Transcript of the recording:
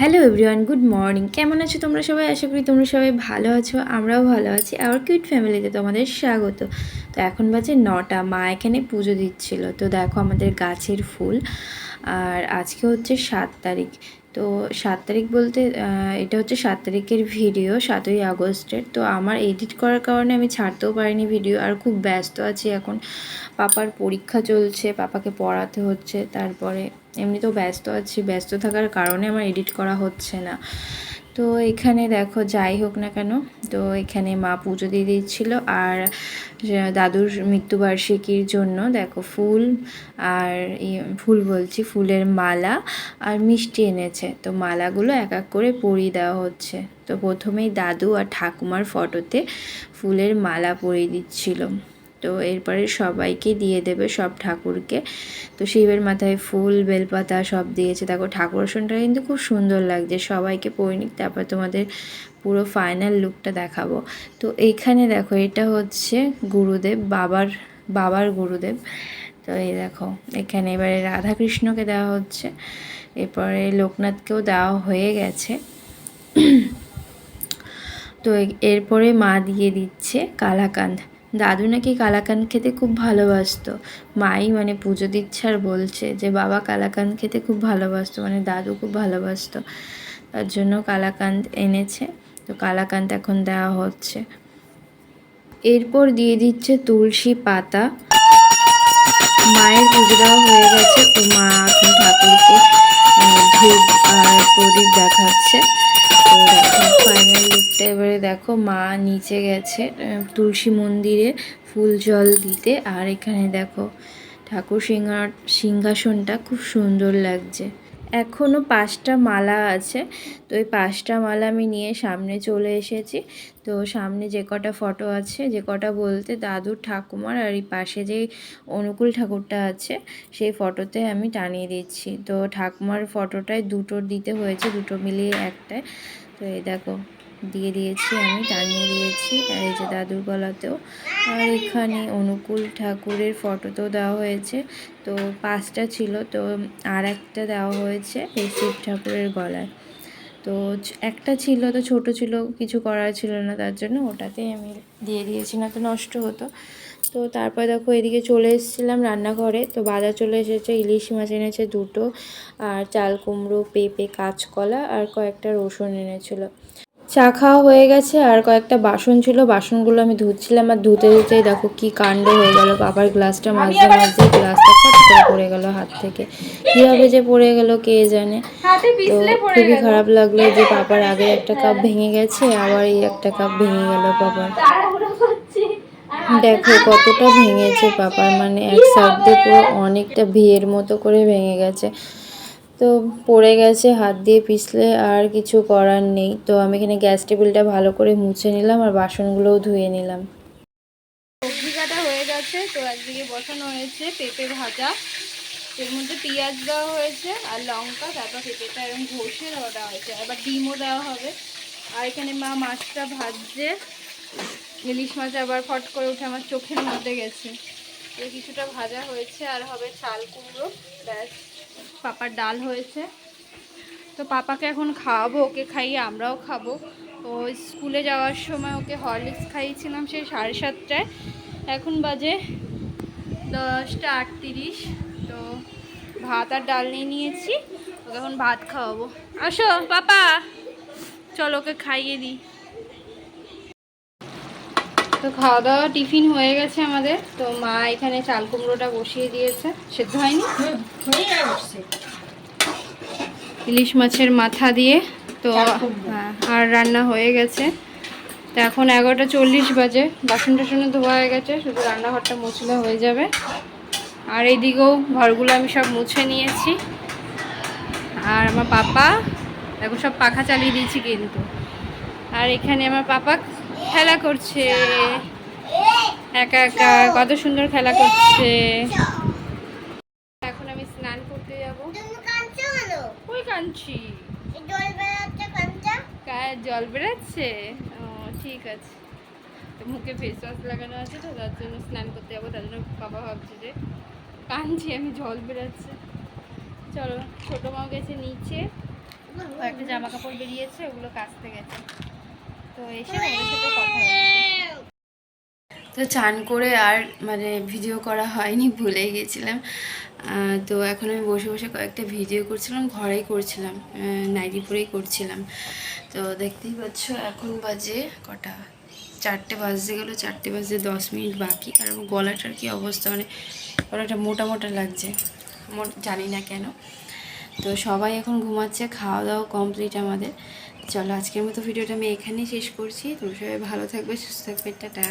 Hello everyone good morning কেমন আছো তোমরা সবাই? আশা করি তোমরা সবাই ভালো আছো, আমরাও ভালো আছি। আবার কিউট ফ্যামিলিতে তোমাদের স্বাগত। তো এখন বাজে নটা, মা এখানে পুজো দিচ্ছিল। তো দেখো আমাদের গাছের ফুল। আর আজকে হচ্ছে সাত তারিখ। তো সাত তারিখ বলতে এটা হচ্ছে সাত তারিখের ভিডিও সাতই আগস্টের। তো আমার এডিট করার কারণে আমি ছাড়তেও পারিনি ভিডিও আর খুব ব্যস্ত আছি এখন। পাপার পরীক্ষা চলছে, পাপাকে পড়াতে হচ্ছে। তারপরে এমনিতেও ব্যস্ত আছি, ব্যস্ত থাকার কারণে আমার এডিট করা হচ্ছে না। তো এখানে দেখো, যাই হোক না কেন, তো এখানে মা পুজো দিয়ে দিচ্ছিল আর দাদুর মৃত্যুবার্ষিকীর জন্য দেখো ফুল আর ফুল বলছি, ফুলের মালা আর মিষ্টি এনেছে। তো মালাগুলো এক এক করে পরিয়ে দেওয়া হচ্ছে। তো প্রথমেই দাদু আর ঠাকুমার ফটোতে ফুলের মালা পরিয়ে দিচ্ছিল। তো এরপরে সবাইকে দিয়ে দেবে সব ঠাকুরকে। তো শিবের মাথায় ফুল, বেলপাতা সব দিয়েছে। দেখো, ঠাকুর আসনটা কিন্তু খুব সুন্দর লাগছে। সবাইকে পরিণিক তারপর তোমাদের পুরো ফাইনাল লুকটা দেখাবো। তো এইখানে দেখো, এটা হচ্ছে গুরুদেব, বাবার বাবার গুরুদেব। তো এই দেখো, এখানে এবারে রাধাকৃষ্ণকে দেওয়া হচ্ছে। এরপরে লোকনাথকেও দেওয়া হয়ে গেছে। তো এরপরে মা দিয়ে দিচ্ছে কালাকান্দ। দাদু নাকি কালাকান খেতে খুব ভালোবাসতো। মাই মানে পুজো দিচ্ছে আর বলছে যে, বাবা কালাকান খেতে খুব ভালোবাসতো। মানে দাদু খুব ভালোবাসতো। তার জন্য কালাকান্দ এনেছে। তো কালাকান্দ এখন দেওয়া হচ্ছে। এরপর দিয়ে দিচ্ছে তুলসী পাতা। মায়ের পুজো দেওয়া হয়ে গেছে। তো মা এখন ঠাকুরকে ধূপ আর প্রদীপ দেখাচ্ছে। তো দেখো ফাইনাল লুকটা এবারে দেখো, মা নিচে গেছে তুলসী মন্দিরে ফুল জল দিতে, আর এখানে দেখো, ঠাকুর সিংহা সিংহাসনটা খুব সুন্দর লাগছে। এখনও পাঁচটা মালা আছে। তো এই পাঁচটা মালা আমি নিয়ে সামনে চলে এসেছি। তো সামনে যে কটা ফটো আছে, যে কটা বলতে দাদুর ঠাকুমার আর এই পাশে যে অনুকূল ঠাকুরটা আছে, সেই ফটোতে আমি টানিয়ে দিচ্ছি। তো ঠাকুমার ফটোটায় দুটো দিতে হয়েছে, দুটো মিলিয়ে একটায়। তো এই দেখো। দিয়ে দিয়েছি, আমি টানিয়ে দিয়েছি। আর এই যে দাদুর গলাতেও। আর এখানে অনুকূল ঠাকুরের ফটো তো দেওয়া হয়েছে। তো পাঁচটা ছিল, তো আর একটা দেওয়া হয়েছে এই শিব ঠাকুরের গলায়। তো একটা ছিল, তো ছোট ছিল, কিছু করার ছিল না তার জন্য ওটাতেই আমি দিয়ে দিয়েছি, না তো নষ্ট হতো। তো তারপর দেখো, এদিকে চলে এসেছিলাম রান্নাঘরে। তো বাজার চলে এসেছে, ইলিশ মাছ এনেছে দুটো, আর চাল কুমড়ো, পেঁপে, কাঁচকলা, আর কয়েকটা রসুন এনেছিল। চা খাওয়া হয়ে গেছে আর কয়েকটা বাসন ছিল বাসনগুলো আমি ধুচ্ছিলাম আর ধুতে ধুতেই দেখো কি কাণ্ড হয়ে গেল বাবার গ্লাসটা মাঝে মাঝে গ্লাসটা ফট করে পড়ে গেল হাত থেকে। কীভাবে যে পড়ে গেল কে জানে? তো খুবই খারাপ লাগল যে পাপার আগে একটা কাপ ভেঙে গেছে আবার এই একটা কাপ ভেঙে গেল পাপার দেখো কতটা ভেঙেছে পাপার মানে এক সাইড দিয়ে পুরো অনেকটা ভিয়ের মতো করে ভেঙে গেছে। তো পড়ে গেছে, হাত দিয়ে পিছলে আর কিছু করার নেই। তো আমি এখানে গ্যাস টেবিলটা ভালো করে মুছে নিলাম আর বাসনগুলোও ধুয়ে নিলাম। কাটা হয়ে গেছে, তো একদিকে বসানো হয়েছে পেঁপে ভাজা। এর মধ্যে পেঁয়াজ দেওয়া হয়েছে আর লঙ্কা, তারপর পেঁপেটা এরকম ঘষে দেওয়া হয়েছে। আবার ডিমও দেওয়া হবে। আর এখানে মা মাছটা ভাজছে। ইলিশ মাছ আবার ফট করে উঠে আমার চোখের মধ্যে গেছে। কিছুটা ভাজা হয়েছে আর হবে চাল কুমড়ো, ব্যাস। পাপার ডাল হয়েছে। তো পাপাকে এখন খাওয়াবো, ওকে খাইয়ে আমরাও খাব। ও স্কুলে যাওয়ার সময় ওকে হরলিক্স খাইয়েছিলাম সেই সাড়ে সাতটায়। এখন বাজে দশটা আটত্রিশ। তো ভাত আর ডাল নিয়ে নিয়েছি, ওকে এখন ভাত খাওয়াবো। আসো, পাপা! চলো ওকে খাইয়ে দিই। তো খাওয়া দাওয়া টিফিন হয়ে গেছে আমাদের। তো মা এখানে চাল কুমড়োটা বসিয়ে দিয়েছে। সেদ্ধ হয়নি? ইলিশ মাছের মাথা দিয়ে তো হ্যাঁ, আর রান্না হয়ে গেছে। তো এখন এগারোটা চল্লিশ বাজে। বাসন টাসনও ধোয়া হয়ে গেছে শুধু রান্নাঘরটা মুছলে হয়ে যাবে। আর এইদিকেও ঘরগুলো আমি সব মুছে নিয়েছি। আর আমার পাপা দেখো সব পাখা চালিয়ে দিয়েছি কিন্তু। আর এখানে আমার পাপা খেলা করছে। একা একা, কত সুন্দর খেলা করছে। এখন আমি স্নান করতে যাব। কই কাঁদছি জল বেরাচ্ছে? ও, ঠিক আছে। মুখে ফেস ওয়াশ লাগানো আছে তো, তার জন্য স্নান করতে যাব, তার জন্য বাবা ভাবছে যে কাঁদছি আমি জল বেরাচ্ছে। চলো, ছোটো মাও গেছে নিচে। কয়েকটা জামা কাপড় বেরিয়েছে, ওগুলো কাচতে গেছে। তো কথা তো চান করে আর মানে ভিডিও করা হয়নি ভুলে গেছিলাম। তো এখন আমি বসে বসে কয়েকটা ভিডিও করছিলাম, ঘরেই করছিলাম নাইটি পরেই করছিলাম। তো দেখতেই পাচ্ছ এখন বাজে কটা? চারটে বাজতে গেলো, চারটে বাজতে দশ মিনিট বাকি। আমার গলাটার কি অবস্থা? মানে গলাটা মোটা মোটা লাগছে। জানি না কেন। তো সবাই এখন ঘুমাচ্ছে খাওয়া দাওয়া কমপ্লিট আমাদের। চলো আজকের মতো ভিডিওটা আমি এখানেই শেষ করছি। তুমি সবাই ভালো থাকবে, সুস্থ থাকবে, টাটা।